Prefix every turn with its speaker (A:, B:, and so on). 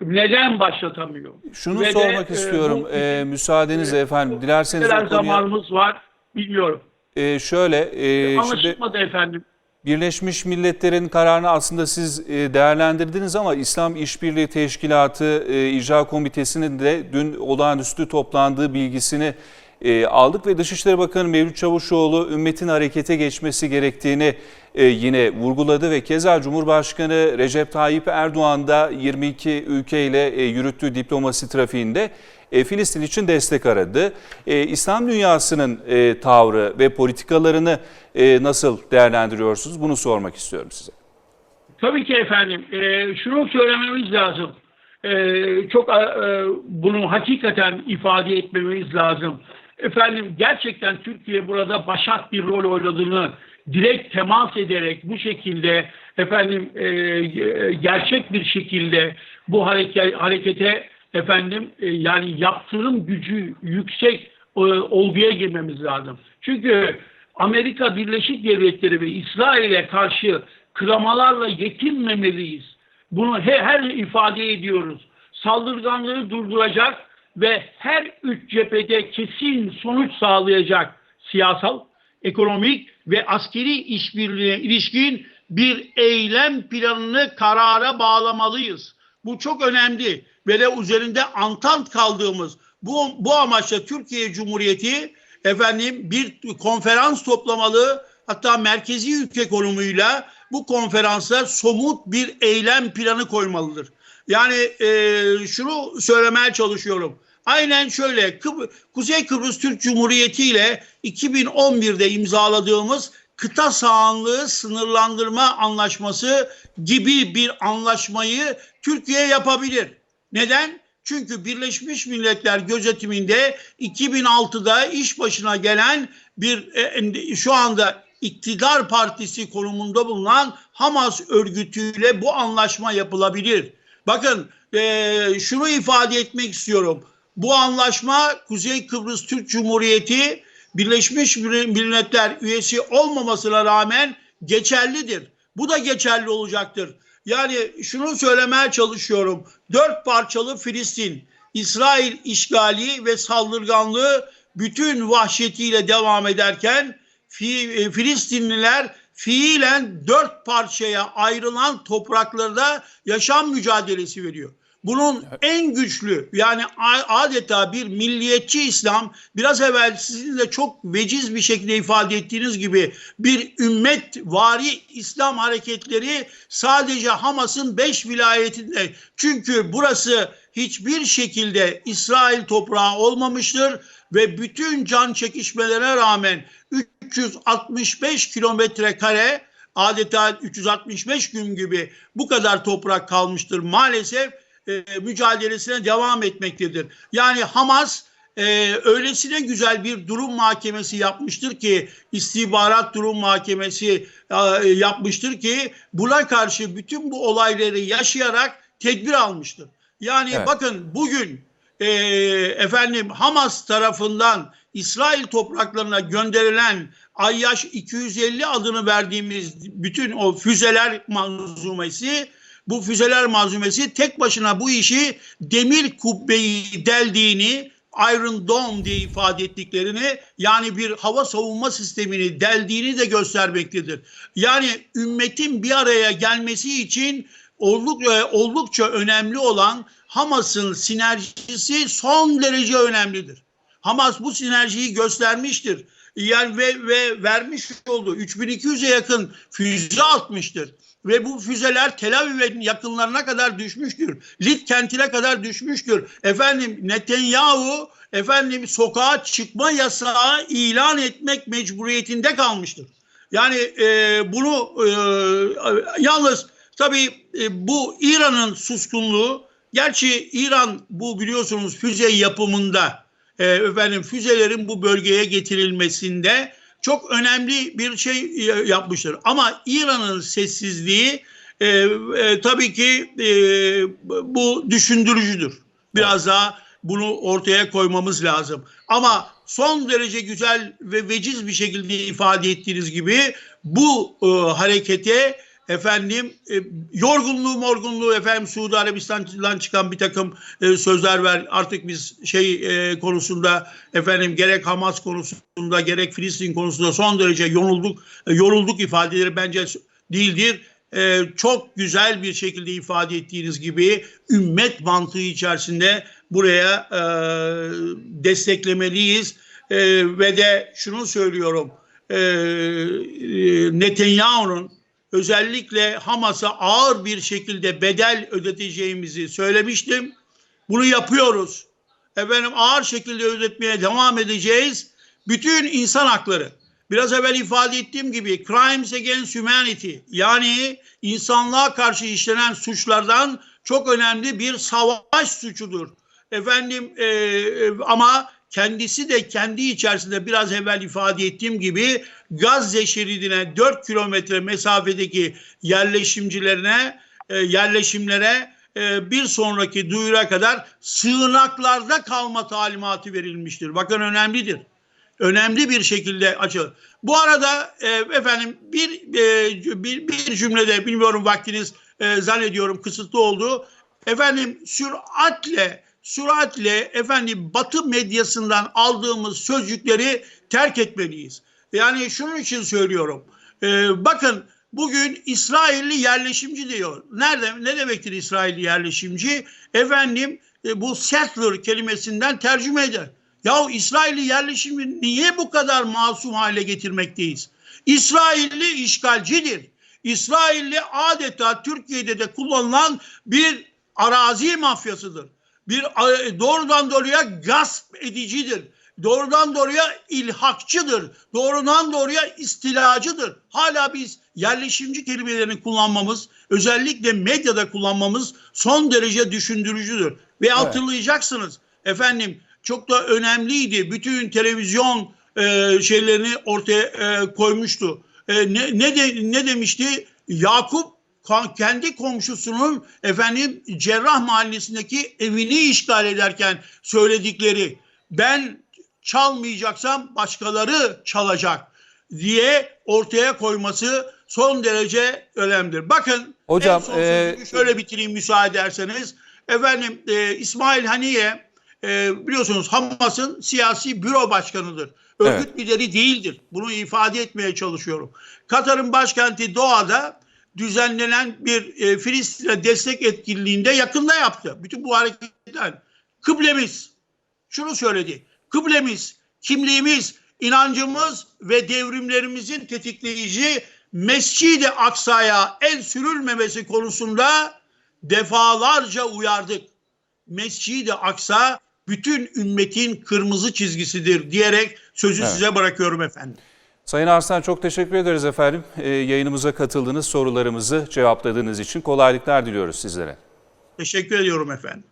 A: neden başlatamıyor?
B: Şunu
A: Ve de,
B: sormak
A: e,
B: istiyorum.
A: bu-
B: Ee, müsaadenizle efendim. Dilerseniz o konuya...
A: zamanımız var bilmiyorum.
B: Ee, şöyle, e, şimdi
A: Anlaşılmadı efendim.
B: Birleşmiş Milletler'in kararını aslında siz e, değerlendirdiniz ama İslam İşbirliği Teşkilatı e, İcra Komitesi'nin de dün olağanüstü toplandığı bilgisini e, aldık ve Dışişleri Bakanı Mevlüt Çavuşoğlu ümmetin harekete geçmesi gerektiğini e, yine vurguladı ve keza Cumhurbaşkanı Recep Tayyip Erdoğan da 22 ülkeyle e, yürüttüğü diplomasi trafiğinde e, Filistin için destek aradı. E, İslam dünyasının e, tavrı ve politikalarını e, nasıl değerlendiriyorsunuz? Bunu sormak istiyorum size.
A: Tabii ki efendim. Ee, şunu söylememiz lazım. Ee, çok e, bunu hakikaten ifade etmemiz lazım. Efendim gerçekten Türkiye burada başat bir rol oynadığını direkt temas ederek bu şekilde efendim e, e, gerçek bir şekilde bu hareke, harekete efendim e, yani yaptırım gücü yüksek e, olguya girmemiz lazım. Çünkü Amerika Birleşik Devletleri ve İsrail'e karşı kıramalarla yetinmemeliyiz. Bunu he- her ifade ediyoruz. Saldırganlığı durduracak ve her üç cephede kesin sonuç sağlayacak siyasal, ekonomik ve askeri işbirliğine ilişkin bir eylem planını karara bağlamalıyız. Bu çok önemli ve de üzerinde antant kaldığımız bu, bu amaçla Türkiye Cumhuriyeti efendim bir konferans toplamalı hatta merkezi ülke konumuyla bu konferansa somut bir eylem planı koymalıdır. Yani e, şunu söylemeye çalışıyorum. Aynen şöyle Kıb- Kuzey Kıbrıs Türk Cumhuriyeti ile 2011'de imzaladığımız kıta sahanlığı sınırlandırma anlaşması gibi bir anlaşmayı Türkiye yapabilir. Neden? Çünkü Birleşmiş Milletler gözetiminde 2006'da iş başına gelen bir e, şu anda iktidar partisi konumunda bulunan Hamas örgütüyle bu anlaşma yapılabilir. Bakın e, şunu ifade etmek istiyorum. Bu anlaşma Kuzey Kıbrıs Türk Cumhuriyeti Birleşmiş Milletler üyesi olmamasına rağmen geçerlidir. Bu da geçerli olacaktır. Yani şunu söylemeye çalışıyorum. Dört parçalı Filistin, İsrail işgali ve saldırganlığı bütün vahşetiyle devam ederken e, Filistinliler fiilen dört parçaya ayrılan topraklarda yaşam mücadelesi veriyor. Bunun en güçlü yani adeta bir milliyetçi İslam biraz evvel sizin de çok veciz bir şekilde ifade ettiğiniz gibi bir ümmet vari İslam hareketleri sadece Hamas'ın beş vilayetinde çünkü burası hiçbir şekilde İsrail toprağı olmamıştır ve bütün can çekişmelere rağmen 365 kilometre kare adeta 365 gün gibi bu kadar toprak kalmıştır. Maalesef e, mücadelesine devam etmektedir. Yani Hamas e, öylesine güzel bir durum mahkemesi yapmıştır ki istihbarat durum mahkemesi e, yapmıştır ki buna karşı bütün bu olayları yaşayarak tedbir almıştır. Yani
B: Evet.
A: bakın bugün e, efendim Hamas tarafından İsrail topraklarına gönderilen Ayyaş 250 adını verdiğimiz bütün o füzeler manzumesi bu füzeler malzumesi tek başına bu işi demir kubbeyi deldiğini Iron Dome diye ifade ettiklerini yani bir hava savunma sistemini deldiğini de göstermektedir. Yani ümmetin bir araya gelmesi için olduk, e, oldukça önemli olan Hamas'ın sinerjisi son derece önemlidir. Hamas bu sinerjiyi göstermiştir. Yani ve, ve vermiş olduğu 3200'e yakın füze atmıştır. Ve bu füzeler Tel Aviv'in yakınlarına kadar düşmüştür. Lit kentine kadar düşmüştür. Efendim Netanyahu efendim sokağa çıkma yasağı ilan etmek mecburiyetinde kalmıştır. Yani e, bunu e, yalnız tabii e, bu İran'ın suskunluğu gerçi İran bu biliyorsunuz füze yapımında e, efendim füzelerin bu bölgeye getirilmesinde çok önemli bir şey e, yapmıştır. Ama İran'ın sessizliği e, e, tabii ki e, bu düşündürücüdür. Biraz daha bunu ortaya koymamız lazım. Ama son derece güzel ve veciz bir şekilde ifade ettiğiniz gibi bu e, harekete efendim e, yorgunluğu morgunluğu efendim Suudi Arabistan'dan çıkan bir takım e, sözler ver. Artık biz şey e, konusunda efendim gerek Hamas konusunda gerek Filistin konusunda son derece yorulduk e, yorulduk ifadeleri bence değildir. E, çok güzel bir şekilde ifade ettiğiniz gibi ümmet mantığı içerisinde buraya e, desteklemeliyiz. E, ve de şunu söylüyorum. E, e, Netanyahu'nun özellikle Hamas'a ağır bir şekilde bedel ödeteceğimizi söylemiştim. Bunu yapıyoruz. Efendim ağır şekilde ödetmeye devam edeceğiz. Bütün insan hakları, biraz evvel ifade ettiğim gibi crimes against humanity yani insanlığa karşı işlenen suçlardan çok önemli bir savaş suçudur. Efendim e, e, ama kendisi de kendi içerisinde biraz evvel ifade ettiğim gibi Gazze şeridine 4 kilometre mesafedeki yerleşimcilerine e, yerleşimlere e, bir sonraki duyura kadar sığınaklarda kalma talimatı verilmiştir. Bakın önemlidir. Önemli bir şekilde açı. Bu arada e, efendim bir, bir bir cümlede bilmiyorum vaktiniz zannediyorum kısıtlı oldu. Efendim süratle süratle efendim Batı medyasından aldığımız sözcükleri terk etmeliyiz. Yani şunun için söylüyorum. Ee, bakın bugün İsrailli yerleşimci diyor. Nerede ne demektir İsrailli yerleşimci? Efendim e, bu settler kelimesinden tercüme eder. Ya İsrailli yerleşimci niye bu kadar masum hale getirmekteyiz? İsrailli işgalcidir. İsrailli adeta Türkiye'de de kullanılan bir arazi mafyasıdır bir e, doğrudan doğruya gasp edicidir. Doğrudan doğruya ilhakçıdır. Doğrudan doğruya istilacıdır. Hala biz yerleşimci kelimelerini kullanmamız, özellikle medyada kullanmamız son derece düşündürücüdür. Ve hatırlayacaksınız efendim çok da önemliydi. Bütün televizyon e, şeylerini ortaya e, koymuştu. E, ne ne de, ne demişti? Yakup kendi komşusunun efendim Cerrah Mahallesi'ndeki evini işgal ederken söyledikleri ben çalmayacaksam başkaları çalacak diye ortaya koyması son derece önemlidir. Bakın
B: Hocam,
A: en
B: e,
A: şöyle bitireyim müsaade ederseniz. Efendim e, İsmail Haniye e, biliyorsunuz Hamas'ın siyasi büro başkanıdır. Örgüt
B: Evet.
A: lideri değildir. Bunu ifade etmeye çalışıyorum. Katar'ın başkenti Doha'da düzenlenen bir e, Filistin'e destek etkinliğinde yakında yaptı. Bütün bu hareketler. Kıblemiz şunu söyledi. Kıblemiz, kimliğimiz, inancımız ve devrimlerimizin tetikleyici Mescid-i Aksa'ya el sürülmemesi konusunda defalarca uyardık. Mescid-i Aksa bütün ümmetin kırmızı çizgisidir diyerek sözü
B: Evet.
A: size bırakıyorum efendim.
B: Sayın Arslan çok teşekkür ederiz efendim. Ee, yayınımıza katıldığınız sorularımızı cevapladığınız için kolaylıklar diliyoruz sizlere.
A: Teşekkür ediyorum efendim.